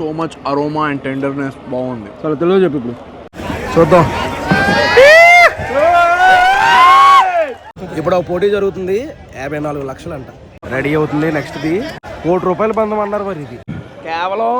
So much aroma and tenderness బాగుంది. చాలా తెలుగు చెప్పు ఇప్పుడు. చూద్దాం. ఇప్పుడు ఒక పోటీ జరుగుతుంది యాభై నాలుగు లక్షలు అంట రెడీ అవుతుంది నెక్స్ట్ది కోటి రూపాయలు పందం అన్నారు మరి ఇది. కేవలం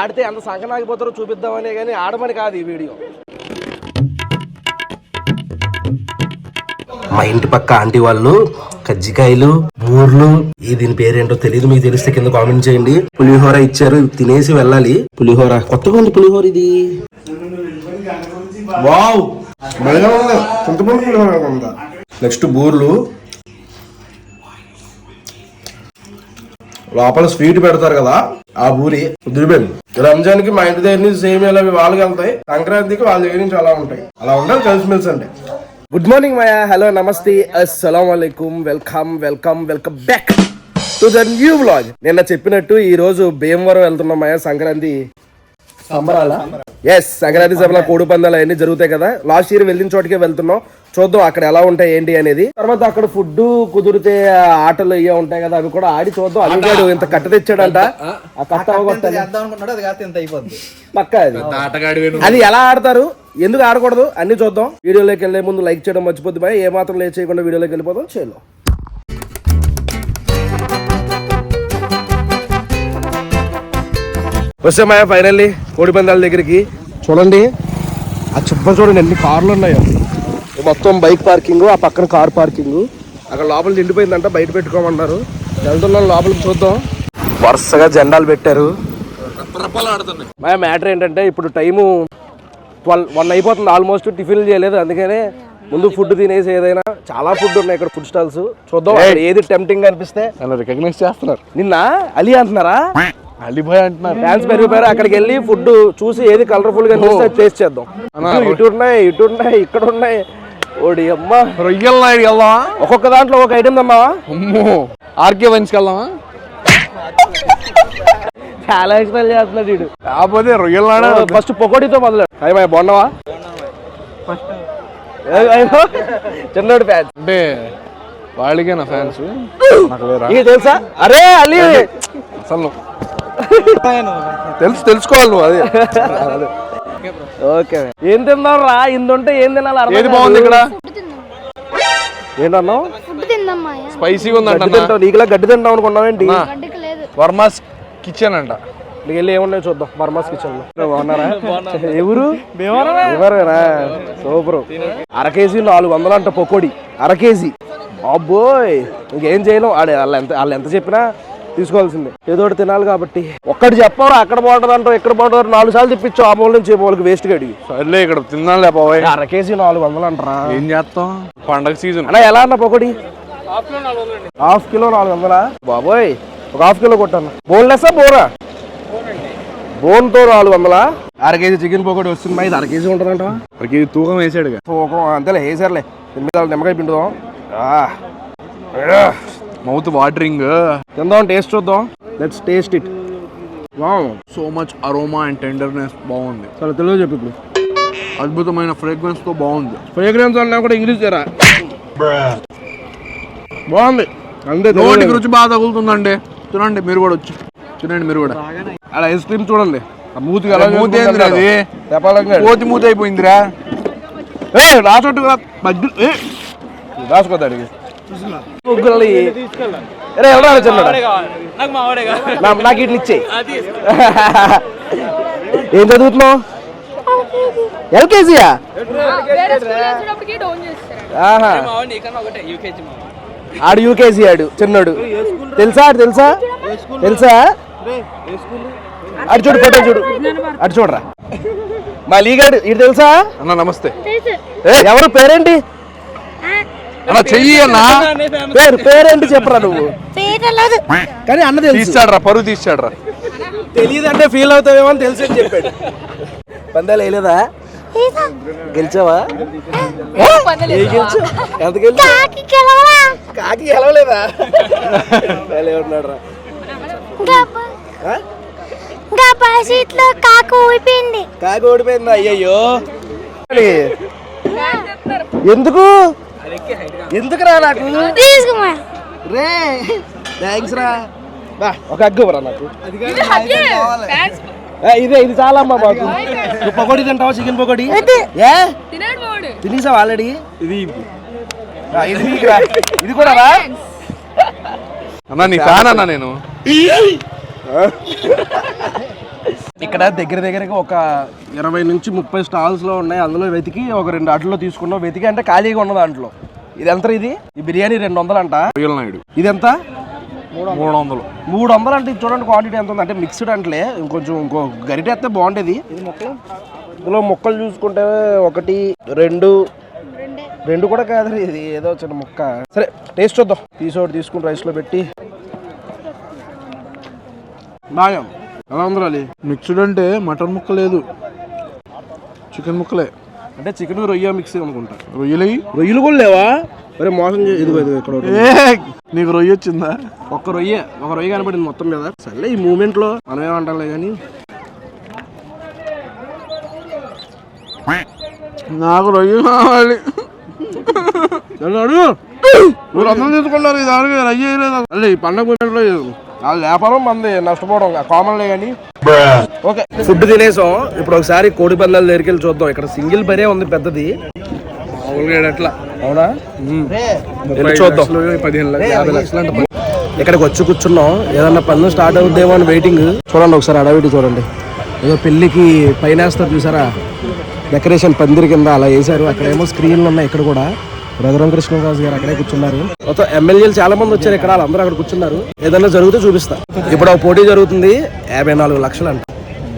ఆడితే ఎంత సంకనాగిపోతారో చూపిద్దామనే కానీ ఆడమని కాదు ఈ వీడియో. మా ఇంటి పక్క ఆంటీ వాళ్ళు కజ్జికాయలు బూర్లు ఈ దీని పేరేంటో తెలియదు మీకు తెలిస్తే కింద కామెంట్ చేయండి. పులిహోర ఇచ్చారు తినేసి వెళ్ళాలి. పులిహోర కొత్తగా ఉంది పులిహోర ఇది. వావ్! నెక్స్ట్ బూర్లు. లోపల స్వీట్ పెడతారు కదా ఆ బూరి. దురిపోయింది రంజాన్కి మా ఇంటి దగ్గర నుంచి సేమ్ ఇలా వాళ్ళకి వెళ్తాయి. సంక్రాంతికి వాళ్ళ దగ్గర నుంచి అలా ఉంటాయి. అలా ఉండాలి కలిసిమెలిసి అంటే. గుడ్ మార్నింగ్ మాయా హలో నమస్తే అస్సలం అలైకుం welcome welcome welcome back to the new blog నిన్న చెప్పినట్టు ఈ రోజు భీమవరం వెళ్తున్నాం మాయా సంక్రాంతి. సంబరాల? ఎస్ సంక్రాంతి సభలో కోడి పందాలు అవన్నీ జరుగుతాయి కదా. లాస్ట్ ఇయర్ వెళ్ళిన చోటికే వెళ్తున్నాం. చూద్దాం అక్కడ ఎలా ఉంటాయి ఏంటి అనేది. తర్వాత అక్కడ ఫుడ్ కుదిరితే ఆటలు ఇవే ఉంటాయి కదా అవి కూడా ఆడి చూద్దాం. అల్లుగాడు ఇంత కట్ట తెచ్చాడంట. ఆ కట్ట అవగొట్టాలి చేద్దాం అనుకున్నాడు అది కాస్త ఇంత అయిపోద్ది. పక్క అది. అది. ఎలా ఆడతారు? ఎందుకు ఆడకూడదు? అన్ని చూద్దాం. వీడియోలోకి వెళ్ళే ముందు లైక్ చేయడం మర్చిపోద్ది బాయ్. ఏ మాత్రం లేట్ చేయకుండా వీడియోలోకి వెళ్ళిపోదాం. చేయలో వచ్చామా ఫైనల్లీ కోడి పందాల దగ్గరికి. చూడండి. ఆ చుప్ప చూడండి ఎన్ని కార్లు ఉన్నాయో. మొత్తం బైక్ పార్కింగ్ ఆ పక్కన కార్ పార్కింగ్. అక్కడ లోపల నిండిపోయిందంట బయట పెట్టుకోమన్నారు. వెళ్తున్నాం లోపలికి చూద్దాం. వరుసగా జెండాలు పెట్టారు. మా మ్యాటర్ ఏంటంటే ఇప్పుడు టైము ట్వెల్వ్ వన్ అయిపోతుంది ఆల్మోస్ట్ టిఫిన్ చేయలేదు. అందుకనే ముందు ఫుడ్ తినేసి ఏదైనా చాలా ఫుడ్ ఉన్నాయి ఇక్కడ ఫుడ్ స్టాల్స్. చూద్దాం ఏది టెంప్టింగ్ అనిపిస్తే. రికగ్నైజ్ చేస్తున్నారు. నిన్న అలీ అంటున్నారా? అలీబాయ్ అంటున్నారు. ఫ్యాన్స్ పెరిగిపోయారు. అక్కడికి వెళ్ళి ఫుడ్ చూసి ఏది కలర్ఫుల్గా అనిపిస్తే టేస్ట్ చేద్దాం. ఇటు- ఉన్నాయి ఇటు ఉన్నాయి ఇక్కడ ఉన్నాయి. ఓడి అమ్మ. రొయ్యల నాయుడు వెళ్దామా? ఒక్కొక్క దాంట్లో ఒక ఐటమ్ అమ్మా. అమ్మో ఆర్కే వంచ్కి వెళ్దామా? చాలా చేస్తున్నాడు వీడు. కాకపోతే రొయ్యల నాయుడు ఫస్ట్ పొకోడితో మొదలు. అయ్యా బాగున్నావా? చిన్నోడి ఫ్యాన్స్ అంటే వాళ్ళకే నా ఫ్యాన్స్ తెలుసా? అరే అలీ అసలు తెలుసు తెలుసుకోవాలి నువ్వు అదే. అదే. ఓకే. ఏం తిందాం రా ఇందుంటే ఏం తినాలి అర్థం ఏది. బాగుంది ఇక్కడ? ఏంటన్నావు స్పైసీగా ఉందంట గడ్డి తింటావు నీకులా గడ్డి తింటాం అనుకున్నావు ఏంటి? అన్నా. గడ్డకి లేదు. వర్మాస్ కిచెన్ అంట. నీకు వెళ్ళి ఏమున్నాయో చూద్దాం బర్మాస్ కిచెన్లో బాగున్నారా? ఎవరు ఎవరేనా? సూపర్. అర కేజీ నాలుగు వందలు అంట పకోడి. అర కేజీ. అబ్బోయ్ ఇంకేం చేయలేం? ఆడ వాళ్ళు ఎంత వాళ్ళు ఎంత చెప్పినా తీసుకోవాల్సిందే. ఏదో ఒకటి తినాలి కాబట్టి. ఒక్కటి చెప్పవరా అక్కడ బాగుంటుంది అంటావు ఇక్కడ బాగుంటుంది నాలుగు సార్లు తిప్పించావు ఆ మూల నుంచి మూలకి వేస్ట్ గడి సర్లే ఇక్కడ తిన్నాను లేకపోయి అర కేజీ నాలుగు వందలు అంటారా. ఏం చేస్తాం? పండగ సీజన్ అన్నా ఎలా అన్న పకోడి? హాఫ్ కిలో నాలుగు వందలా? బాబోయ్ ఒక హాఫ్ కిలో కొట్టన్న. బోన్లెస్సా బోరా? బోన్తో నాలుగు వందలా? అర కేజీ చికెన్ పకోడి వస్తుంది ఇది అర కేజీ ఉంటుందంట మనకి తూకం వేసాడుగా. తూకం అంతేలే వేసారులే. నిమ్మకాయ పిండుదాం. Mouth watering. తిందాం టేస్ట్ చూద్దాం. Let's taste it. Wow. So much aroma and tenderness బాగుంది. చాలా తెలుగు చెప్పు ఇప్పుడు. అద్భుతమైన ఫ్రేగ్రెన్స్తో బాగుంది. ఫ్రేగ్రెన్స్ అన్నా కూడా ఇంగ్లీష్ జరా బాగుంది. అంతే నోటికి. రుచి బాగా తగులుతుందండి. తినండి మీరు కూడా వచ్చి. తినండి మీరు కూడా. అలా ఐస్ క్రీమ్ చూడండి. ఎలా మూతి ఏందిరా అది? కోతి మూత అయిపోయిందిరా. ఏ రాచోట్టు మధ్య ఏ రాసుకోద్దాడికి ముగ్గురు రే ఎవడా చిన్నడా నా- నాకు ఇట్లా ఇచ్చేయి ఏం చదువుతున్నావు? ఎల్కేజీయా? ఆడు యూకేజీ ఆడు చిన్నోడు. తెలుసా ఆడు తెలుసా? తెలుసా? అటు చూడు ఫోటో చూడు. అటు చూడరా. మా లీగాడు ఇటు తెలుసా? అన్న నమస్తే. ఏ, ఎవరు పేరేంటి? అన్న చెయ్యి అన్న. పేరు పేరేంటి చెప్పరా నువ్వు? పేరు కానీ అన్న తెలుసు. తీసాడరా పరువు తీసాడరా తెలియదు అంటే ఫీల్ అవుతావేమో అని తెలిసి అని చెప్పాడు. పందాలు వేయలేదా? గెలిచావా? ఎంత గెలిచావు? కాకి గెలవలేదా? ఉన్నాడు రా ఇంకా సీట్లో కాకు ఊడిపోయింది. కాకి ఓడిపోయిందా అయ్యయ్యో. ఎందుకు? ఎందుకు రా నాకు? తీసుకుమా రే థ్యాంక్స్ రా. బా, ఒక అగ్గు ఇవ్వరా నాకు? ఏ, ఇదే ఇది చాలా అమ్మా మాకు నువ్వు పకోడీ తింటావా చికెన్ పకోడీ? ఏ? తినేసావు ఆల్రెడీ? ఇది ఇది కూడా రా. అన్నా నీ ఫ్యాన్ అన్నా నేను. ఇక్కడ దగ్గర దగ్గరగా ఒక ఇరవై నుంచి ముప్పై స్టాల్స్లో ఉన్నాయి. అందులో వెతికి ఒక రెండు అట్లలో తీసుకున్నాం వెతికి అంటే ఖాళీగా ఉన్న దాంట్లో. ఇది ఎంత ఇది? ఈ బిర్యానీ రెండు వందలు అంట నాయుడు ఇది ఎంత మూడు వందలు మూడు వందలు అంటే ఇది చూడండి క్వాంటిటీ ఎంత ఉంది అంటే మిక్స్డ్ అంటలే. ఇంకొంచెం ఇంకో గరిటె ఎత్తే బాగుండేది. ఇందులో ముక్కలు చూసుకుంటే ఒకటి రెండు. రెండు. కూడా కాదు ఇది. ఏదో చిన్న ముక్క. సరే టేస్ట్ చూద్దాం. పీస్ ఒకటి తీసుకుని రైస్లో పెట్టి. బాగా ఎలా ఉందో అది? మిక్స్డ్ అంటే మటన్ ముక్క లేదు. చికెన్ ముక్కలే. అంటే చికెన్ రొయ్య మిక్స్ అనుకుంటా. రొయ్యలు రొయ్యలు కూడా లేవా? అరే మోసం చే- ఇదిగో ఇదిగో ఇక్కడ నీకు రొయ్య వచ్చిందా? ఒక్క రొయ్య ఒక రొయ్య కనపడింది మొత్తం మీద. సర్లే ఈ మూమెంట్లో మనం ఏమంటాంలే కానీ. నాకు రొయ్య కావాలి. అడుగు. మీరు అందరూ తీసుకున్నారు ఇది దానికి రొయ్య అల్లే ఈ పండగ మూమెంట్ వాళ్ళ వ్యాపారం మంది నష్టపోవడం కామన్లే కానీ ఓకే ఫుడ్ తినేసాం. ఇప్పుడు ఒకసారి కోడి పందాల దగ్గరికి వెళ్ళి చూద్దాం. ఇక్కడ సింగిల్ బరే ఉంది పెద్దది. అవునా? చూద్దాం. పదిహేను లక్షలు ఇక్కడికి వచ్చి కూర్చున్నాం. ఏదన్నా పన్ను స్టార్ట్ అవుద్దేమో అని వెయిటింగ్ చూడండి ఒకసారి అడవిటి చూడండి. ఏదో పెళ్ళికి పైన వేస్తారు చూసారా? డెకరేషన్ పందిరి కింద అలా వేశారు. అక్కడేమో స్క్రీన్లు ఉన్నాయి ఇక్కడ కూడా. రఘురామ కృష్ణరాజు గారు అక్కడే కూర్చున్నారు. మొత్తం ఎమ్మెల్యేలు చాలా మంది వచ్చారు ఇక్కడ వాళ్ళందరూ అక్కడ కూర్చున్నారు. ఏదన్నా జరిగితే చూపిస్తా. ఇప్పుడు ఒక పోటీ జరుగుతుంది యాభై నాలుగు లక్షలు అంట.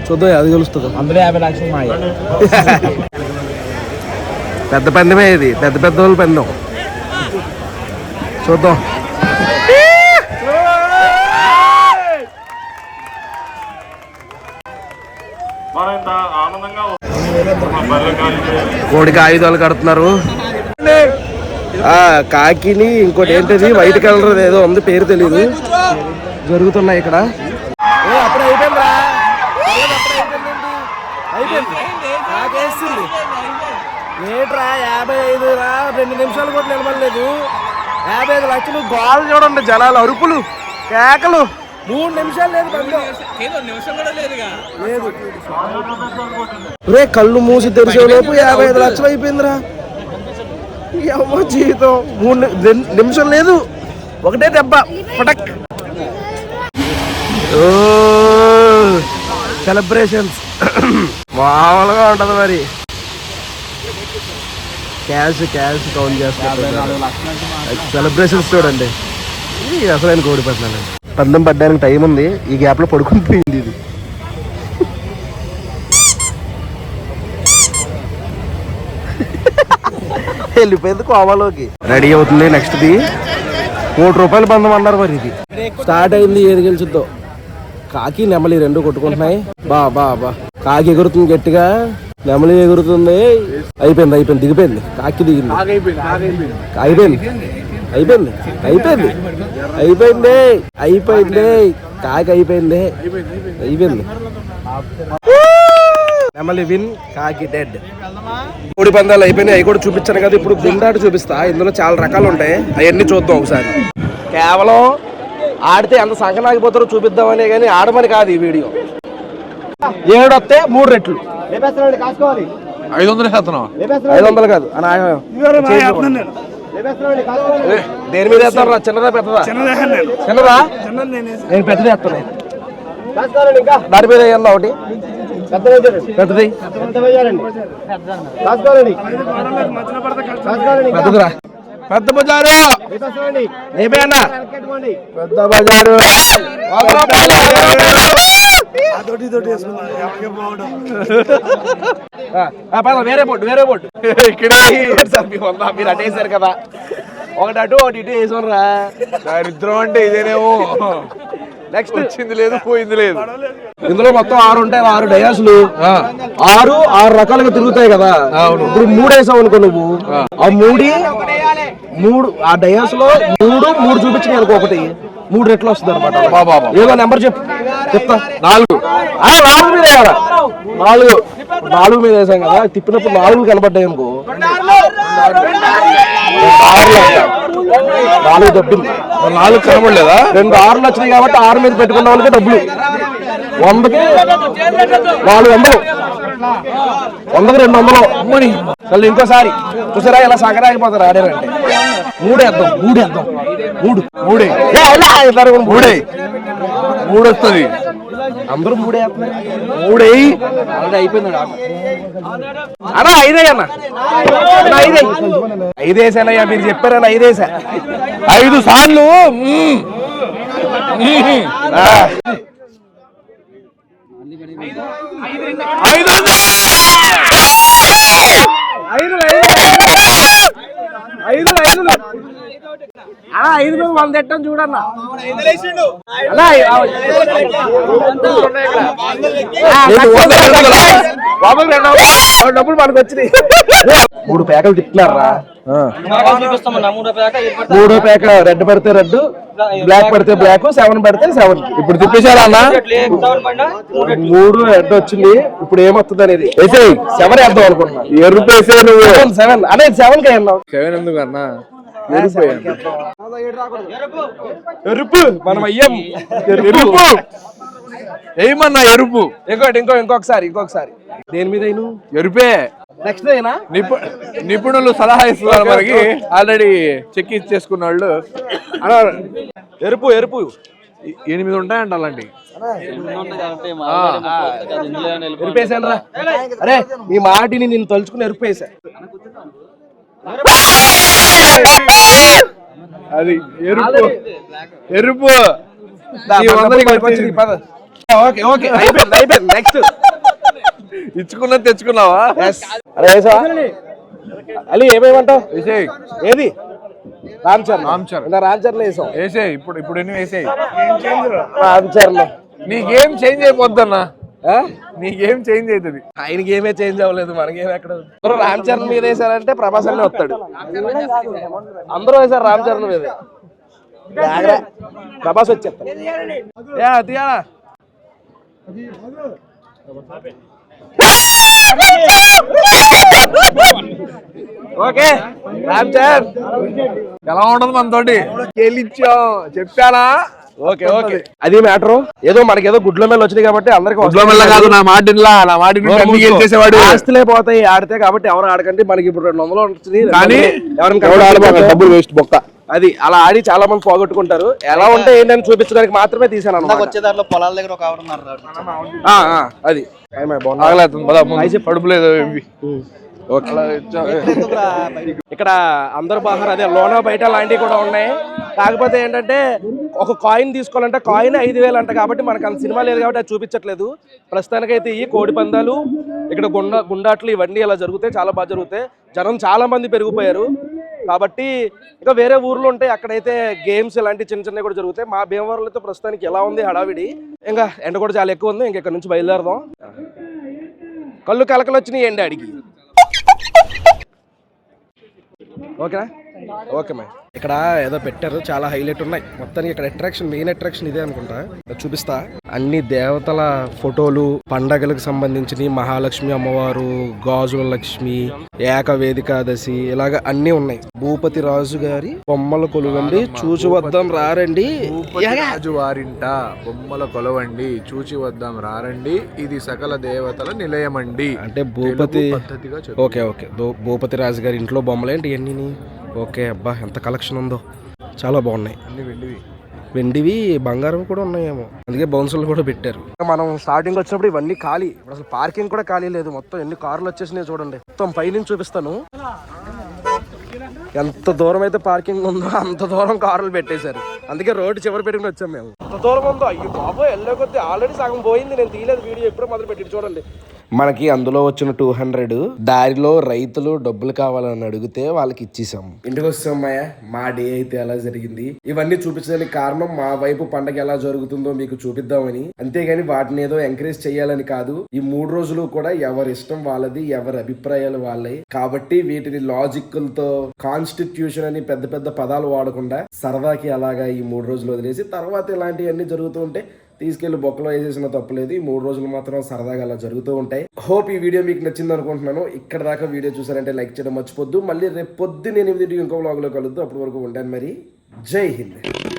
చూద్దాం అది తెలుస్తుంది. అందులో యాభై లక్షలు మాయ. పెద్ద పందెమే ఇది పెద్ద పెద్ద వాళ్ళు పందెం. చూద్దాం. కోడికి ఆయుధాలు కడుతున్నారు. కాకిని ఇంకోటి ఏంటిది? వైట్ కలర్ ఏదో ఉంది పేరు తెలియదు జరుగుతున్నాయి ఇక్కడ. అప్పుడే అయిపోయిందిరా. అయిపోయింది. ఏట్రా యాభై ఐదు రా రెండు నిమిషాలు కూడా నిలబడలేదు. యాభై ఐదు లక్షలు గోల్ చూడండి జనాలు అరుపులు కేకలు. మూడు నిమిషాలు లేదు. లేదు. రే కళ్ళు మూసి తెరిచేలోపు యాభై ఐదు లక్షలు అయిపోయిందిరా. అమ్మ జీవితం మూడు నిమిషం లేదు. ఒకటే దెబ్బ. పటక్. ఓ సెలబ్రేషన్స్ మామూలుగా ఉంటుంది మరి. క్యాష్ క్యాష్ కౌంట్ చేస్తారు సెలబ్రేషన్స్ చూడండి. ఇది అసలైన కోడి పట్టినాను పందెం పడ్డానికి టైం ఉంది. ఈ గ్యాప్లో పడుకుని పోయింది ఇది. వెళ్ళిపోయింది కోవాలోకి రెడీ అవుతుంది నెక్స్ట్ ది. కోటి రూపాయలు పందం అన్నారు మరి ఇది. స్టార్ట్ అయింది ఏది గెలిచిద్దో. కాకి నెమలి రెండు కొట్టుకుంటున్నాయి. బా బా బా. కాకి ఎగురుతుంది గట్టిగా. నెమలి ఎగురుతుంది. అయిపోయింది అయిపోయింది. దిగిపోయింది. కాకి దిగింది. అయిపోయింది. అయిపోయింది. అయిపోయింది. అయిపోయింది. అయిపోయింది. కాకి అయిపోయింది. అయిపోయింది. విన్ కాకి డెడ్. కోడి పందాలు అయిపోయినాయి అవి కూడా చూపించాను కదా ఇప్పుడు గుండాటు చూపిస్తా. ఇందులో చాలా రకాలు ఉంటాయి అవన్నీ చూద్దాం ఒకసారి. కేవలం ఆడితే ఎంత సంకనాగిపోతారో చూపిద్దామనే కానీ ఆడమని కాదు ఈ వీడియో. ఏడు వస్తే మూడు రెట్లు. ఐదు వందలు ఐదు వందలు కాదు. దేని మీద వేస్తారు రా చిన్నదా పెద్దదా? చిన్నదా నేను. పెద్దది వేస్తాను దాని మీద వేయన్నా ఒకటి? పెద్దది? పెద్దదిరా. పెద్ద బజారు. ఏమే అన్న? పెద్ద బజారు. వేరే బోర్డు వేరే బోర్డు. ఇక్కడే సార్ మీ వంద మీరు అటు వేసారు కదా. ఒకటి అటు ఒకటి ఇటు వేసారా దరిద్రం అంటే ఇదేనేమో. నెక్స్ట్ వచ్చింది లేదు పోయింది లేదు. ఇందులో మొత్తం ఆరు ఉంటాయి ఆరు డయాసులు. ఆరు ఆరు రకాలుగా తిరుగుతాయి కదా. ఇప్పుడు మూడు వేసావు అనుకో నువ్వు. ఆ. మూడి మూడు ఆ డయాస్లో మూడు మూడు చూపించినాయి అనుకో ఒకటి. మూడు రెట్లు వస్తుంది అనమాట ఏదో నెంబర్ చెప్పు. చెప్తా. నాలుగు. ఆ, నాలుగు మీద? నాలుగు. నాలుగు మీద వేసాం కదా తిప్పినప్పుడు నాలుగు కనబడ్డాయి అనుకో. నాలుగు డబ్బులు నాలుగు కనబడలేదా? రెండు ఆరులు వచ్చినాయి కాబట్టి ఆరు మీద పెట్టుకున్న వాళ్ళకి డబ్బులు. వందకి నాలుగు వందలు. వందకి రెండు వందలు. అమ్మని మళ్ళీ ఇంకోసారి చూసారా ఇలా సగరాగిపోతారు ఆడారంటే మూడేద్దాం మూడేద్దాం మూడు మూడే. మూడే. మూడు. వస్తుంది అందరూ మూడే మూడే? అయిపోయింది అన్నా ఐదే అన్న. ఐదే. ఐదేసానయ్యా మీరు చెప్పారని ఐదేసా ఐదు సార్లు. ఐదు. ఐదు. ఐదు ఐదు. అలా ఐదు వంద ఎట్టని చూడన్నా. డబ్బులు మనకు వచ్చినాయి. మూడు పేకలు తిప్పినారా మూడో పేక రెడ్ పడితే రెడ్ బ్లాక్ పడితే బ్లాక్ సెవెన్ పడితే సెవెన్. ఇప్పుడు తిప్పేశారా అన్న? మూడు రెడ్ వచ్చింది ఇప్పుడు ఏమొస్తుంది అనేది. సెవెన్ వేద్దాం అనుకుంటున్నా. ఎరుపు వేసే నువ్వు. Seven seven. అదే సెవెన్ కే అన్నావు. సెవెన్ ఎందుకు అన్న? ఎరుపు ఎరుపు మనం అయ్యాం. ఎరుపు. ఏమన్నా ఎరుపు? ఇంకోటి ఇంకో ఇంకొకసారి ఇంకొకసారి. దేని మీద అయిను ఎరుపే నెక్స్ట్ నిపుణులు సలహా ఇస్తున్నారు మనకి. ఆల్రెడీ చెక్ ఇచ్చేసుకున్న వాళ్ళు. ఎరుపు ఎరుపు. ఎనిమిది ఉంటాయంట అలాంటి. ఎరుపేసాను రా అరే మీ మాటిని నేను తలుచుకుని ఎరుపేసా అది ఎరుపు. ఎరుపు. ఈ వందలకి వచ్చింది. ఓకే ఓకే అయిపోయింది అయిపోయింది నెక్స్ట్ ఇచ్చుకున్నా తెచ్చుకున్నావా? అరే అలీ ఏమేమంటావు? వేసేయ్ ఏది? రామ్ చరణ్. రామ్ చరణ్. నా రామ్ చరణ్ వేసాం వేసేయ్ ఇప్పుడు ఇప్పుడు ఎన్ని వేసేయ్? రామ్ చరణ్ నీకేం చేంజ్ అయిపోద్దన్నా నీకేం చేంజ్ అవుతుంది ఆయనకి ఏమే చేంజ్ అవ్వలేదు మనకేం ఎక్కడ రామ్ చరణ్ మీద వేసారంటే ప్రభాస్ అనే వస్తాడు. అందరూ వేసారు రామ్ చరణ్ మీద. ప్రభాస్ వచ్చేస్తాడు తీయాలా? ఓకే రామ్ చరణ్. ఎలా ఉంటది మనతోటి? గెలిచాం. చెప్పానా? Okay okay. అది మ్యాటర్ ఏదో మనకి ఏదో గుడ్ల మీద వచ్చినాయి కాబట్టి అందరికి గుడ్ల మెల్ల కాదు నా మాట నా మాట గెలిచేసేవాడు. ఆస్తులే పోతాయి ఆడితే కాబట్టి ఎవరు ఆడకండి మనకి ఇప్పుడు రెండు వందలు ఉంటుంది కానీ ఎవరైనా డబ్బులు వేస్ట్ బొక్క. అది అలా ఆడి చాలా మంది పోగొట్టుకుంటారు. ఎలా ఉంటే ఏంటని చూపించడానికి మాత్రమే తీసాను అన్నమాట. వచ్చే దారిలో పొలాల దగ్గర ఒక ఆవిడ ఉన్నారు ఆ, ఆ, అది. ఏమై బాగున్నా? ఆగలేతుంది పద ముందు. కడుపు లేదు ఇవి. అలా ఇచ్చా- ఇక్కడ అందరు బాగా అదే లోన బయట లాంటివి కూడా ఉన్నాయి. కాకపోతే ఏంటంటే ఒక కాయిన్ తీసుకోవాలంటే కాయిన్ ఐదు వేలు అంట కాబట్టి మనకు అంత సినిమా లేదు కాబట్టి అది చూపించట్లేదు. ప్రస్తుతానికైతే ఈ కోడి పందాలు ఇక్కడ గుండా గుండాట్లు ఇవన్నీ ఇలా జరుగుతాయి చాలా బాగా జరుగుతాయి. జనం చాలా మంది పెరిగిపోయారు. కాబట్టి ఇంకా వేరే ఊర్లు ఉంటాయి అక్కడైతే గేమ్స్ ఇలాంటి చిన్న చిన్నవి కూడా జరుగుతాయి. మా భీమవరంలో అయితే ప్రస్తుతానికి ఎలా ఉంది హడావిడి. ఇంకా ఎండ కూడా చాలా ఎక్కువ ఉంది ఇంకా ఇక్కడ నుంచి బయలుదేరదాం. కళ్ళు కలకలు వచ్చినాయి ఎండ అడిగి. ఓకేనా? ఓకే మ్యామ్ ఇక్కడ ఏదో పెట్టారు చాలా హైలైట్ ఉన్నాయి. మొత్తానికి ఇక్కడ అట్రాక్షన్ మెయిన్ అట్రాక్షన్ ఇదే అనుకుంటా. చూపిస్తా. అన్ని దేవతల ఫోటోలు పండగలకు సంబంధించిన మహాలక్ష్మి అమ్మవారు గాజుల లక్ష్మి ఏకవేదికాదశి ఇలాగ అన్ని ఉన్నాయి. భూపతి రాజు గారి బొమ్మల కొలువండి. చూసి వద్దాం రారండి. భూపతి రాజు వారింట బొమ్మల కొలవండి. చూచి వద్దాం రారండి. ఇది సకల దేవతల నిలయమండి. అంటే భూపతి ఓకే ఓకే. భూపతి రాజు గారి ఇంట్లో బొమ్మలేంటి ఇవన్నీ ఓకే అబ్బా ఎంత కలెక్షన్ ఉందో. చాలా బాగున్నాయి. అన్ని వెళ్ళివి వెండివి బంగారం కూడా ఉన్నాయేమో. అందుకే బౌన్సులు కూడా పెట్టారు. మనం స్టార్టింగ్ వచ్చినప్పుడు ఇవన్నీ ఖాళీ. ఇప్పుడు అసలు పార్కింగ్ కూడా ఖాళీ లేదు. మొత్తం ఎన్ని కార్లు వచ్చేసినాయి చూడండి. మొత్తం పైనుంచి చూపిస్తాను. ఎంత దూరం అయితే పార్కింగ్ ఉందో అంత దూరం కార్లు పెట్టేశారు. అందుకే రోడ్డు చివరి పెట్టుకుని వచ్చాం మేము. ఎంత దూరం ఉందో? అయ్యో బాబోయ్ వెళ్ళే కొద్దీ ఆల్రెడీ సగం పోయింది. నేను తీయలేదు వీడియో. ఎప్పుడో మొదలు పెట్టి చూడండి. మనకి అందులో వచ్చిన టూ హండ్రెడ్ దారిలో రైతులు డబ్బులు కావాలని అడిగితే వాళ్ళకి ఇచ్చేసాం ఇంటికి వస్తాం మాయా మా డే అయితే ఎలా జరిగింది? ఇవన్నీ చూపించడానికి కారణం మా వైపు పండగ ఎలా జరుగుతుందో మీకు చూపిద్దామని. అంతేగాని వాటిని ఏదో ఎంకరేజ్ చేయాలని కాదు. ఈ మూడు రోజులు కూడా ఎవరి ఇష్టం వాళ్ళది ఎవరి అభిప్రాయాలు వాళ్ళవి కాబట్టి వీటిని లాజిక్లతో కాన్స్టిట్యూషన్ అని పెద్ద పెద్ద పదాలు వాడకుండా సరదాకి అలాగా ఈ మూడు రోజులు వదిలేసి తర్వాత ఇలాంటివన్నీ జరుగుతూ ఉంటే తీసుకెళ్ళి బొక్కలో వేసేసిన తప్పులేదు ఈ మూడు రోజులు మాత్రం సరదాగా అలా జరుగుతూ ఉంటాయి. హోప్ ఈ వీడియో మీకు నచ్చింది అనుకుంటున్నాను. ఇక్కడ దాకా వీడియో చూసారంటే లైక్ చేయడం మర్చిపోద్దు. మళ్ళీ రేపు పొద్దున్న ఎనిమిదింటికి ఇంకో బ్లాగ్లో కలుద్దు కలుద్దాం. అప్పటి వరకు ఉంటాను మరి. జై హింద్.